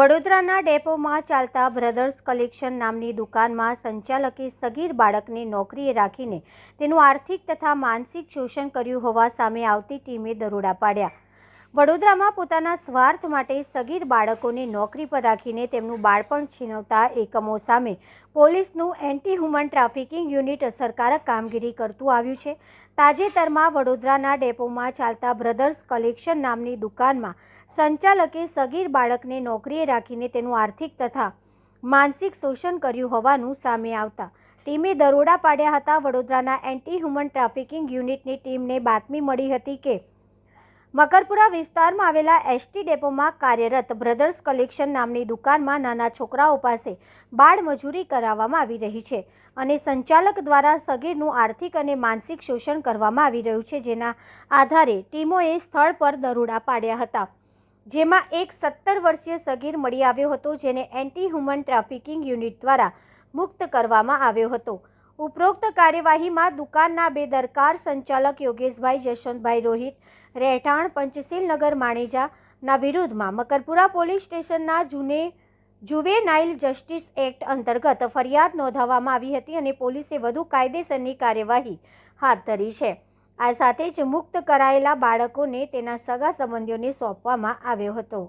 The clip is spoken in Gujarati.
વડોદરાના ડેપોમાં ચાલતા બ્રધર્સ કલેક્શન નામની દુકાનમાં સંચાલકે સગીર બાળકને નોકરીએ રાખીને તેનું આર્થિક તથા માનસિક શોષણ કર્યું હોવા સામે આવતી ટીમે દરોડા પાડ્યા. વડોદરામાં પોતાના સ્વાર્થ માટે સગીર બાળકોને નોકરી પર રાખીને તેમનું બાળપણ છીનવતા એકમો સામે પોલીસનું એન્ટી હ્યુમન ટ્રાફિકિંગ યુનિટ અસરકારક કામગીરી કરતું આવ્યું છે. તાજેતરમાં વડોદરાના ડેપોમાં ચાલતા બ્રધર્સ કલેક્શન નામની દુકાનમાં સંચાલકે સગીર બાળકને નોકરીએ રાખીને તેનું આર્થિક તથા માનસિક શોષણ કર્યું હોવાનું સામે આવતા ટીમે દરોડા પાડ્યા હતા. વડોદરાના એન્ટી હ્યુમન ટ્રાફિકિંગ યુનિટની ટીમને બાતમી મળી હતી કે મકરપુરા વિસ્તારમાં આવેલા એસટી ડેપોમાં કાર્યરત બ્રધર્સ કલેક્શન નામની દુકાનમાં નાના છોકરાઓ પાસે બાળ મજૂરી કરાવવામાં આવી રહી છે અને સંચાલક દ્વારા સગીરનું આર્થિક અને માનસિક શોષણ કરવામાં આવી રહ્યું છે, જેના આધારે ટીમોએ સ્થળ પર દરોડા પાડ્યા હતા. જેમાં એક સત્તર વર્ષીય સગીર મળી આવ્યો હતો, જેને એન્ટી હ્યુમન ટ્રાફિકિંગ યુનિટ દ્વારા મુક્ત કરવામાં આવ્યો હતો. ઉપરોક્ત કાર્યવાહીમાં દુકાનના બેદરકાર સંચાલક યોગેશભાઈ જશવંતભાઈ રોહિત, રહેઠાણ પંચશીલનગર માણેજાના વિરુદ્ધમાં મકરપુરા પોલીસ સ્ટેશનના જૂને, જુવેનાઇલ જસ્ટિસ એક્ટ અંતર્ગત ફરિયાદ નોંધાવવામાં આવી હતી અને પોલીસે વધુ કાયદેસરની કાર્યવાહી હાથ ધરી છે. આ સાથે જ મુક્ત કરાયેલા બાળકોને તેના સગા સંબંધીઓને સોંપવામાં આવ્યો હતો.